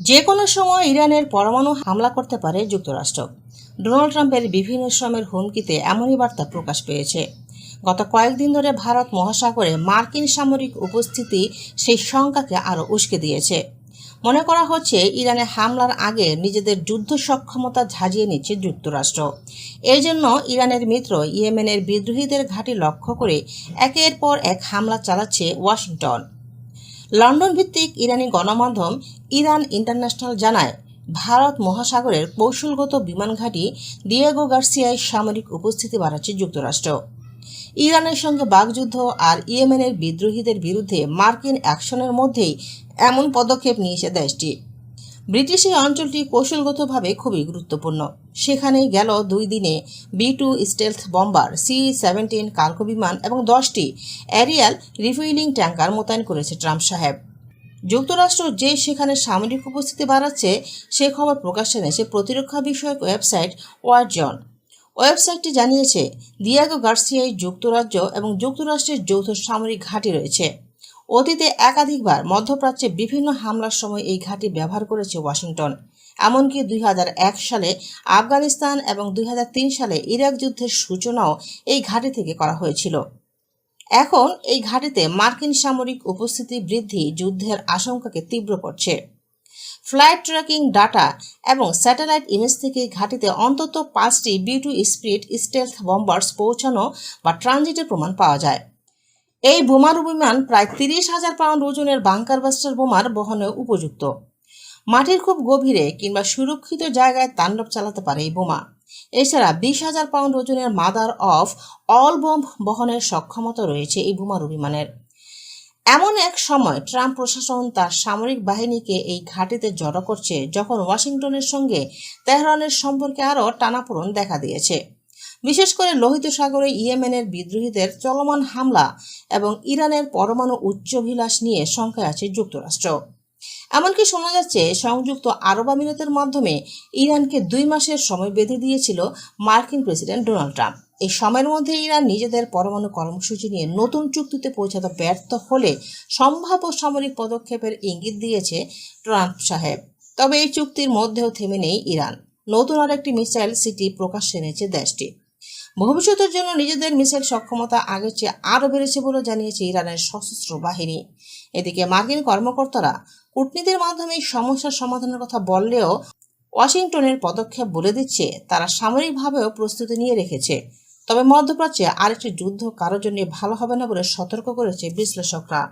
যে কোনো সময় ইরানের পরমাণু হামলা করতে পারে যুক্তরাষ্ট্র। ডোনাল্ড ট্রাম্পের বিভিন্ন শ্রমের হুমকিতে এমনই বার্তা প্রকাশ পেয়েছে। গত কয়েকদিন ধরে ভারত মহাসাগরে মার্কিন সামরিক উপস্থিতি সেই শঙ্কাকে আরও উস্কে দিয়েছে। মনে করা হচ্ছে ইরানে হামলার আগে নিজেদের যুদ্ধ সক্ষমতা ঝাঁজিয়ে নিচ্ছে যুক্তরাষ্ট্র। এর জন্য ইরানের মিত্র ইয়েমেনের বিদ্রোহীদের ঘাঁটি লক্ষ্য করে একের পর এক হামলা চালাচ্ছে ওয়াশিংটন। লন্ডন ভিত্তিক ইরানি গণমাধ্যম ইরান ইন্টারন্যাশনাল জানায়, ভারত মহাসাগরের কৌশলগত বিমান ঘাঁটি ডিয়েগো গার্সিয়ায় সামরিক উপস্থিতি বাড়াচ্ছে যুক্তরাষ্ট্র। ইরানের সঙ্গে বাগযুদ্ধ আর ইয়েমেনের বিদ্রোহীদের বিরুদ্ধে মার্কিন অ্যাকশনের মধ্যেই এমন পদক্ষেপ নিয়েছে দেশটি। ব্রিটিশ এই অঞ্চলটি কৌশলগতভাবে খুবই গুরুত্বপূর্ণ। সেখানে গেল দুই দিনে B two stealth bomber, C seventeen cargo বিমান এবং দশটি অ্যারিয়াল রিফুইলিং ট্যাঙ্কার মোতায়েন করেছে ট্রাম্প সাহেব। যুক্তরাষ্ট্র যে সেখানে সামরিক উপস্থিতি বাড়াচ্ছে, সে খবর প্রকাশ্যে এনেছে প্রতিরক্ষা বিষয়ক ওয়েবসাইট ওয়ারজন। ওয়েবসাইটটি জানিয়েছে, দিয়াগো গার্সিয়ায় যুক্তরাজ্য এবং যুক্তরাষ্ট্রের যৌথ সামরিক ঘাঁটি রয়েছে। অতীতে একাধিকবার মধ্যপ্রাচ্যে বিভিন্ন হামলার সময় এই ঘাঁটি ব্যবহার করেছে ওয়াশিংটন। এমনকি দুই হাজার এক সালে আফগানিস্তান এবং দুই হাজার তিন সালে ইরাক যুদ্ধের সূচনাও এই ঘাঁটি থেকে করা হয়েছিল। এখন এই ঘাঁটিতে মার্কিন সামরিক উপস্থিতি বৃদ্ধি যুদ্ধের আশঙ্কাকে তীব্র করছে। ফ্লাইট ট্র্যাকিং ডাটা এবং স্যাটেলাইট ইমেজ থেকে ঘাঁটিতে অন্তত পাঁচটি B two speed stealth bombers পৌঁছানো বা ট্রানজিটের প্রমাণ পাওয়া যায়। এই বোমারু বিমান প্রায় তিরিশ হাজার পাউন্ড ওজনের বাংকার বাস্টার বোমার বহনে উপযুক্ত। মাটির খুব গভীরে কিংবা সুরক্ষিত জায়গায় তাণ্ডব চালাতে পারে এই বোমা। এছাড়া বিশ হাজার পাউন্ড ওজনের মাদার অফ অল বোম্ব বহনের সক্ষমতা রয়েছে এই বোমারু বিমানের এমন এক সময় ট্রাম্প প্রশাসন তার সামরিক বাহিনীকে এই ঘাটিতে জড়ো করছে, যখন ওয়াশিংটনের সঙ্গে তেহরানের সম্পর্কে আরও টানাপোড়ন দেখা দিয়েছে। বিশেষ করে লোহিত সাগরে ইয়েমেনের বিদ্রোহীদের চলমান হামলা এবং ইরানের পরমাণু উচ্চাভিলাষ নিয়ে শঙ্কায় আছে যুক্তরাষ্ট্র। এমনকি শোনা যাচ্ছে, সংযুক্ত আরব আমিরাতের মাধ্যমে ইরানকে দুই মাসের সময় বেঁধে দিয়েছিল মার্কিন প্রেসিডেন্ট ডোনাল্ড ট্রাম্প। এই সময়ের মধ্যে ইরান নিজেদের পরমাণু কর্মসূচি নিয়ে নতুন চুক্তিতে পৌঁছাতে ব্যর্থ হলে সম্ভাব্য সামরিক পদক্ষেপের ইঙ্গিত দিয়েছে ট্রাম্প সাহেব। তবে এই চুক্তির মধ্যেও থেমে নেই ইরান। নতুন আরেকটি মিসাইল সিটি প্রকাশ্যে এনেছে দেশটি। ভবিষ্যতের জন্য নিজেদের মিসাইল সক্ষমতা আগের চেয়ে আরও বেড়েছে বলে জানিয়েছে ইরানের সশস্ত্র বাহিনী। এদিকে মার্কিন কর্মকর্তারা কূটনীতির মাধ্যমে সমস্যার সমাধানের কথা বললেও ওয়াশিংটনের পদক্ষেপ বলে দিচ্ছে, তারা সামরিকভাবেও প্রস্তুতি নিয়ে রেখেছে। তবে মধ্যপ্রাচ্যে আরেকটি যুদ্ধ কারোর জন্য ভালো হবে না বলে সতর্ক করেছে বিশ্লেষকরা।